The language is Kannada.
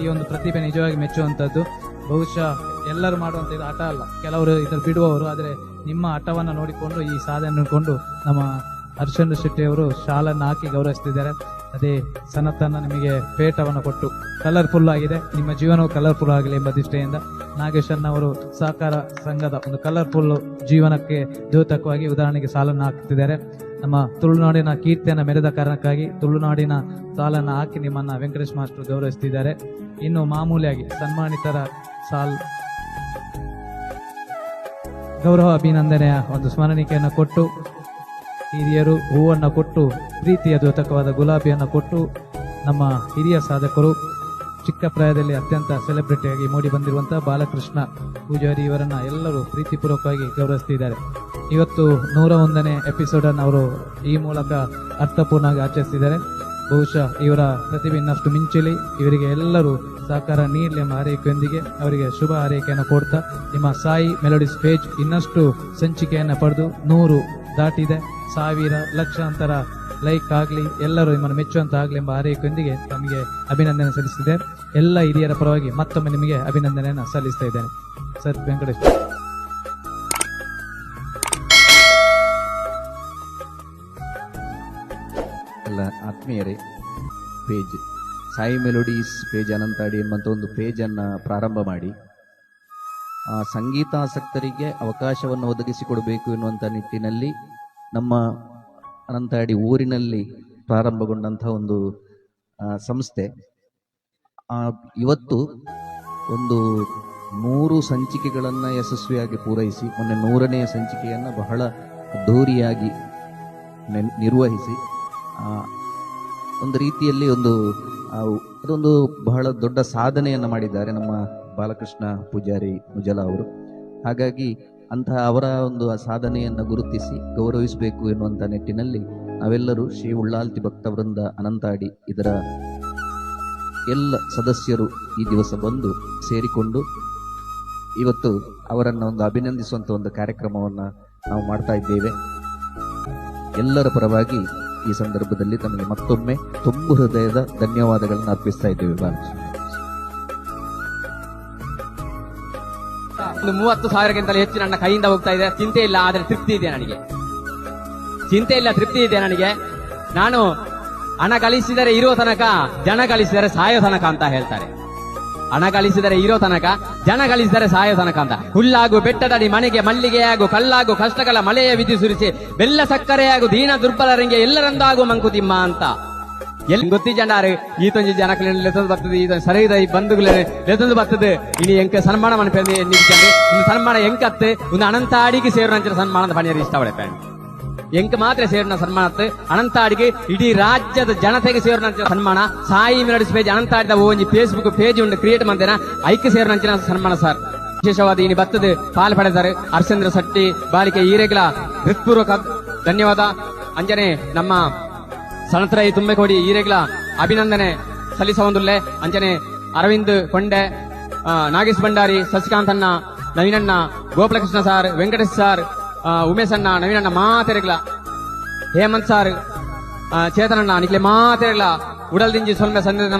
ಈ ಒಂದು ಪ್ರತಿಭೆ ನಿಜವಾಗಿ ಮೆಚ್ಚುವಂತದ್ದು ಬಹುಶಃ ಎಲ್ಲರೂ ಮಾಡುವಂತ ಇದು ಆಟ ಅಲ್ಲ. ಕೆಲವರು ಇದನ್ನು ಬಿಡುವವರು, ಆದರೆ ನಿಮ್ಮ ಆಟವನ್ನು ನೋಡಿಕೊಂಡು ಈ ಸಾಧನೆ ಕೊಂಡು ನಮ್ಮ ಹರ್ಷನ್ ಶೆಟ್ಟಿ ಅವರು ಶಾಲನ್ನು ಹಾಕಿ ಗೌರವಿಸ್ತಿದ್ದಾರೆ. ಅದೇ ಸನ್ನತನ ನಿಮಗೆ ಪೇಟವನ್ನು ಕೊಟ್ಟು ಕಲರ್ಫುಲ್ ಆಗಿದೆ. ನಿಮ್ಮ ಜೀವನವು ಕಲರ್ಫುಲ್ ಆಗಲಿ ಎಂಬ ದೃಷ್ಟಿಯಿಂದ ನಾಗೇಶನ್ ಅವರು ಸಹಕಾರ ಸಂಘದ ಒಂದು ಕಲರ್ಫುಲ್ ಜೀವನಕ್ಕೆ ದ್ಯೋತಕವಾಗಿ ಉದಾಹರಣೆಗೆ ಸಾಲನ್ನು ಹಾಕ್ತಿದ್ದಾರೆ. ನಮ್ಮ ತುಳುನಾಡಿನ ಕೀರ್ತಿಯನ್ನು ಮೆರೆದ ಕಾರಣಕ್ಕಾಗಿ ತುಳುನಾಡಿನ ಸಾಲನ್ನು ಹಾಕಿ ನಿಮ್ಮನ್ನು ವೆಂಕಟೇಶ್ ಮಾಸ್ಟರ್ ಗೌರವಿಸ್ತಿದ್ದಾರೆ. ಇನ್ನು ಮಾಮೂಲಿಯಾಗಿ ಸನ್ಮಾನಿತರ ಸಾಲ್ ಗೌರವ ಅಭಿನಂದನೆಯ ಒಂದು ಸ್ಮರಣಿಕೆಯನ್ನು ಕೊಟ್ಟು, ಹಿರಿಯರು ಹೂವನ್ನು ಕೊಟ್ಟು, ಪ್ರೀತಿಯ ದ್ಯೋತಕವಾದ ಗುಲಾಬಿಯನ್ನು ಕೊಟ್ಟು, ನಮ್ಮ ಹಿರಿಯ ಸಾಧಕರು ಚಿಕ್ಕ ಪ್ರಾಯದಲ್ಲಿ ಅತ್ಯಂತ ಸೆಲೆಬ್ರಿಟಿಯಾಗಿ ಮೂಡಿ ಬಂದಿರುವಂತಹ ಬಾಲಕೃಷ್ಣ ಪೂಜಾರಿ ಇವರನ್ನ ಎಲ್ಲರೂ ಪ್ರೀತಿಪೂರ್ವಕವಾಗಿ ಗೌರವಿಸ್ತಿದ್ದಾರೆ. ಇವತ್ತು ನೂರ ಒಂದನೇ ಎಪಿಸೋಡ್ ಅನ್ನು ಅವರು ಈ ಮೂಲಕ ಅರ್ಥಪೂರ್ಣವಾಗಿ ಆಚರಿಸಿದ್ದಾರೆ. ಬಹುಶಃ ಇವರ ಪ್ರತಿಭೆ ಇನ್ನಷ್ಟು ಮಿಂಚಲಿ ಇವರಿಗೆ ಎಲ್ಲರೂ ಸಹಕಾರ ನೀಡಲಿ ಎಂಬ ಹಾರೈಕೆಯೊಂದಿಗೆ ಅವರಿಗೆ ಶುಭ ಹಾರೈಕೆಯನ್ನು ಕೊಡ್ತಾ ನಿಮ್ಮ ಸಾಯಿ ಮೆಲೋಡಿಸ್ ಪೇಜ್ ಇನ್ನಷ್ಟು ಸಂಚಿಕೆಯನ್ನು ಪಡೆದು ನೂರು ದಾಟಿದೆ. ಸಾವಿರ, ಲಕ್ಷಾಂತರ ಲೈಕ್ ಆಗಲಿ, ಎಲ್ಲರೂ ನಿಮ್ಮನ್ನು ಮೆಚ್ಚುವಂತ ಆಗಲಿ ಎಂಬ ಹಾರೈಕೆಯೊಂದಿಗೆ ನಮಗೆ ಅಭಿನಂದನೆ ಸಲ್ಲಿಸಿದೆ ಎಲ್ಲ ಹಿರಿಯರ ಪರವಾಗಿ ಮತ್ತೊಮ್ಮೆ ನಿಮಗೆ ಅಭಿನಂದನೆಯನ್ನು ಸಲ್ಲಿಸ್ತಾ ಇದ್ದೇನೆ. ಸರ್, ವೆಂಕಟೇಶ್. ಎಲ್ಲ ಆತ್ಮೀಯರೇ page Sai melodies page Ananthadi ಎಂಬಂತ ಒಂದು ಪೇಜನ್ನು ಪ್ರಾರಂಭ ಮಾಡಿ ಆ ಸಂಗೀತಾಸಕ್ತರಿಗೆ ಅವಕಾಶವನ್ನು ಒದಗಿಸಿಕೊಡಬೇಕು ಎನ್ನುವಂಥ ನಿಟ್ಟಿನಲ್ಲಿ ನಮ್ಮ ಅನಂತಾಡಿ ಊರಿನಲ್ಲಿ ಪ್ರಾರಂಭಗೊಂಡಂಥ ಒಂದು ಸಂಸ್ಥೆ. ಆ, ಇವತ್ತು ಒಂದು ನೂರು ಸಂಚಿಕೆಗಳನ್ನು ಯಶಸ್ವಿಯಾಗಿ ಪೂರೈಸಿ ಮೊನ್ನೆ ನೂರನೆಯ ಸಂಚಿಕೆಯನ್ನು ಬಹಳ ಅದ್ಧೂರಿಯಾಗಿ ನಿರ್ವಹಿಸಿ. ಒಂದು ರೀತಿಯಲ್ಲಿ ಒಂದು ಅದೊಂದು ಬಹಳ ದೊಡ್ಡ ಸಾಧನೆಯನ್ನು ಮಾಡಿದ್ದಾರೆ ನಮ್ಮ ಬಾಲಕೃಷ್ಣ ಪೂಜಾರಿ ಮುಜಲ ಅವರು. ಹಾಗಾಗಿ ಅಂತಹ ಅವರ ಒಂದು ಸಾಧನೆಯನ್ನು ಗುರುತಿಸಿ ಗೌರವಿಸಬೇಕು ಎನ್ನುವಂಥ ನಿಟ್ಟಿನಲ್ಲಿ ನಾವೆಲ್ಲರೂ ಶ್ರೀ ಉಳ್ಳಾಲ್ತಿ ಭಕ್ತವೃಂದ ಅನಂತಾಡಿ ಇದರ ಎಲ್ಲ ಸದಸ್ಯರು ಈ ದಿವಸ ಬಂದು ಸೇರಿಕೊಂಡು ಇವತ್ತು ಅವರನ್ನು ಒಂದು ಅಭಿನಂದಿಸುವಂಥ ಒಂದು ಕಾರ್ಯಕ್ರಮವನ್ನು ನಾವು ಮಾಡ್ತಾ ಇದ್ದೇವೆ. ಎಲ್ಲರ ಪರವಾಗಿ ಈ ಸಂದರ್ಭದಲ್ಲಿ ತಮಗೆ ಮತ್ತೊಮ್ಮೆ ತುಂಬು ಹೃದಯದ ಧನ್ಯವಾದಗಳನ್ನು ಅರ್ಪಿಸ್ತಾ ಇದ್ದೇವೆ. ಒಂದು ಮೂವತ್ತು ಸಾವಿರಕ್ಕಿಂತಲೂ ಹೆಚ್ಚು ನನ್ನ ಕೈಯಿಂದ ಹೋಗ್ತಾ ಇದೆ. ಚಿಂತೆ ಇಲ್ಲ, ಆದ್ರೆ ತೃಪ್ತಿ ಇದೆ ನನಗೆ. ಚಿಂತೆ ಇಲ್ಲ, ತೃಪ್ತಿ ಇದೆ ನನಗೆ. ನಾನು ಹಣ ಗಳಿಸಿದರೆ ಇರುವ ತನಕ ಜನ ಗಳಿಸಿದರೆ ಸಾಯೋ ತನಕ ಅಂತ ಹೇಳ್ತಾರೆ. ಹಣ ಗಳಿಸಿದರೆ ಇರೋ ತನಕ, ಜನ ಗಳಿಸಿದರೆ ಸಾಯೋ ತನಕ ಅಂತ. ಹುಲ್ಲಾಗು ಬೆಟ್ಟದಡಿ ಮನೆಗೆ ಮಲ್ಲಿಗೆಯಾಗು ಕಲ್ಲಾಗು ಕಷ್ಟಗಳ ಮಳೆಯ ವಿಧಿ ಸುರಿಸಿ, ಬೆಲ್ಲ ಸಕ್ಕರೆಯಾಗು ದೀನ ದುರ್ಬಲರಂಗೆ ಎಲ್ಲರಂದಾಗು ಮಂಕುತಿಮ್ಮ ಅಂತ. ಎಲ್ಲಿ ಗೊತ್ತಿ ಜಂಡಾರು ಈತೊಂಜಿ ಜನಕ್ಕೆ ಲೆತೊಂದು ಬರ್ತದೆ ಈತ ಸರಿದ ಈ ಬಂಧುಗಳೇ ಲೆತೊಂದು ಬರ್ತದೆ. ಇನಿ ಎಂಕ ಸನ್ಮಾನ ನಿಲ್ಕಂಡು ಒಂದು ಸನ್ಮಾನ ಎಂಕತ್ತೆ, ಒಂದು ಅನಂತಾಡಿಗೆ ಸೇರಿನ ಸನ್ಮಾನದ ಪಣಿಯರು ಇಷ್ಟ ಪಡೆ. ಎಂಕ ಮಾತ್ರ ಸೇರಿನ ಸನ್ಮಾನತ್ತು ಅನಂತಾಡಿಗೆ ಇಡೀ ರಾಜ್ಯದ ಜನತೆಗೆ ಸೇರಿನ ಸನ್ಮಾನ. ಸಾಯಿ ಮಿರಡಿಸ್ ಪೇಜ್ ಅನಂತಾಡಿದ ಒಂಜಿ ಫೇಸ್ಬುಕ್ ಪೇಜ್ ಉಂಟು ಕ್ರಿಯೇಟ್ ಮಾಡ್ತೇನೆ ಐಕ್ಯ ಸೇರಿನ ಸನ್ಮಾನ ಸರ್. ವಿಶೇಷವಾದ ಇನ್ನು ಭತ್ತದ ಪಾಲ್ ಪಡೆದಾರೆ ಹರ್ಷೇಂದ್ರ ಶೆಟ್ಟಿ, ಬಾಲಿಕೆ ಈರೆಗಳ ಹೃತ್ಪೂರ್ವಕ ಧನ್ಯವಾದ. ಅಂಜನೆ, ನಮ್ಮ ಸಣತರೈ ತುಂಬೆಕೋಡಿ ಈರೆಗ್ಲ, ಅಭಿನಂದನೆ ಸಲ್ಲಿಸೊಂದುಲ್ಲೆ ಅಂಜನೆ, ಅರವಿಂದ್ ಕೊಂಡೆ ನಾಗೇಶ್ ಭಂಡಾರಿ ಸಸಿಕಾಂತ್ ಅಣ್ಣ ನವೀನಣ್ಣ, ಗೋಪಾಲಕೃಷ್ಣ ಸಾರ್, ವೆಂಕಟೇಶ್ ಸಾರ್ ಉಮೇಶ್ ಅಣ್ಣ ನವೀನಣ್ಣ ಮಾತೆರೆಗ್ಲ ಹೇಮಂತ್ ಸಾರ್ ಆ, ಚೇತನಣ್ಣ ನಿಕ್ಲೆ ಮಾತೆರೆಗ್ಲ ಉಡಲ್ದಿಂಜಿ ಸೊಲ್ಮೆ ಸಂದೇಶ